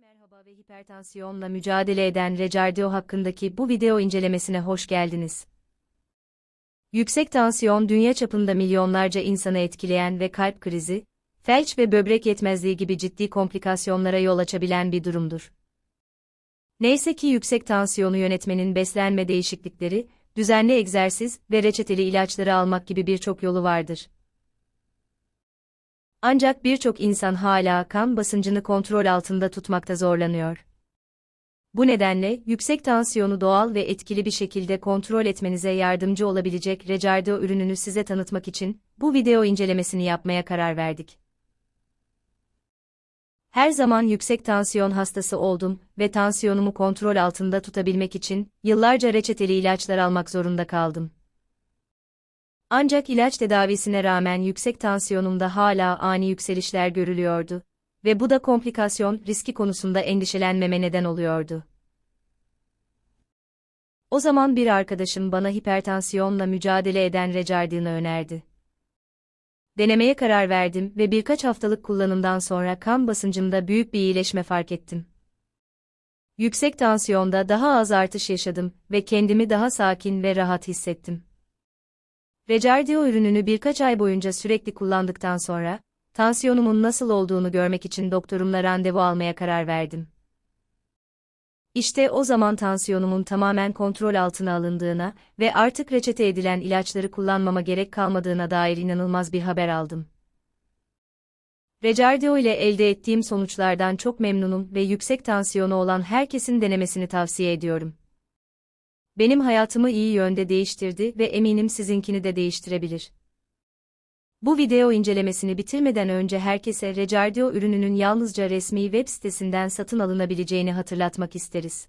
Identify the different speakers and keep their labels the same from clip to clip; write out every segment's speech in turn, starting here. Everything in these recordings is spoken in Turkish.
Speaker 1: merhaba ve hipertansiyonla mücadele eden Recardio hakkındaki bu video incelemesine hoş geldiniz. Yüksek tansiyon dünya çapında milyonlarca insanı etkileyen ve kalp krizi, felç ve böbrek yetmezliği gibi ciddi komplikasyonlara yol açabilen bir durumdur. Neyse ki yüksek tansiyonu yönetmenin beslenme değişiklikleri, düzenli egzersiz ve reçeteli ilaçları almak gibi birçok yolu vardır. Ancak birçok insan hala kan basıncını kontrol altında tutmakta zorlanıyor. Bu nedenle yüksek tansiyonu doğal ve etkili bir şekilde kontrol etmenize yardımcı olabilecek Recardio ürününü size tanıtmak için bu video incelemesini yapmaya karar verdik. Her zaman yüksek tansiyon hastası oldum ve tansiyonumu kontrol altında tutabilmek için yıllarca reçeteli ilaçlar almak zorunda kaldım. Ancak ilaç tedavisine rağmen yüksek tansiyonumda hala ani yükselişler görülüyordu ve bu da komplikasyon riski konusunda endişelenmeme neden oluyordu. O zaman bir arkadaşım bana hipertansiyonla mücadele eden Recardian'ı önerdi. Denemeye karar verdim ve birkaç haftalık kullanımdan sonra kan basıncımda büyük bir iyileşme fark ettim. Yüksek tansiyonda daha az artış yaşadım ve kendimi daha sakin ve rahat hissettim. Recardio ürününü birkaç ay boyunca sürekli kullandıktan sonra, tansiyonumun nasıl olduğunu görmek için doktorumla randevu almaya karar verdim. İşte o zaman tansiyonumun tamamen kontrol altına alındığına ve artık reçete edilen ilaçları kullanmama gerek kalmadığına dair inanılmaz bir haber aldım. Recardio ile elde ettiğim sonuçlardan çok memnunum ve yüksek tansiyonu olan herkesin denemesini tavsiye ediyorum. Benim hayatımı iyi yönde değiştirdi ve eminim sizinkini de değiştirebilir. Bu video incelemesini bitirmeden önce herkese Recardio ürününün yalnızca resmi web sitesinden satın alınabileceğini hatırlatmak isteriz.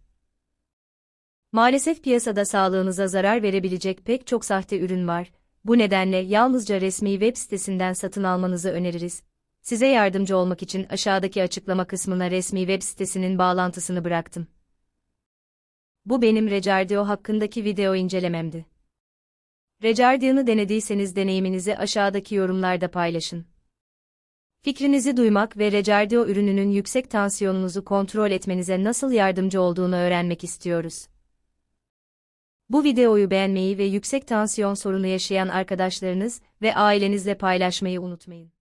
Speaker 1: Maalesef piyasada sağlığınıza zarar verebilecek pek çok sahte ürün var. Bu nedenle yalnızca resmi web sitesinden satın almanızı öneririz. Size yardımcı olmak için aşağıdaki açıklama kısmına resmi web sitesinin bağlantısını bıraktım. Bu benim Recardio hakkındaki video incelememdi. Recardian'ı denediyseniz deneyiminizi aşağıdaki yorumlarda paylaşın. Fikrinizi duymak ve Recardio ürününün yüksek tansiyonunuzu kontrol etmenize nasıl yardımcı olduğunu öğrenmek istiyoruz. Bu videoyu beğenmeyi ve yüksek tansiyon sorunu yaşayan arkadaşlarınız ve ailenizle paylaşmayı unutmayın.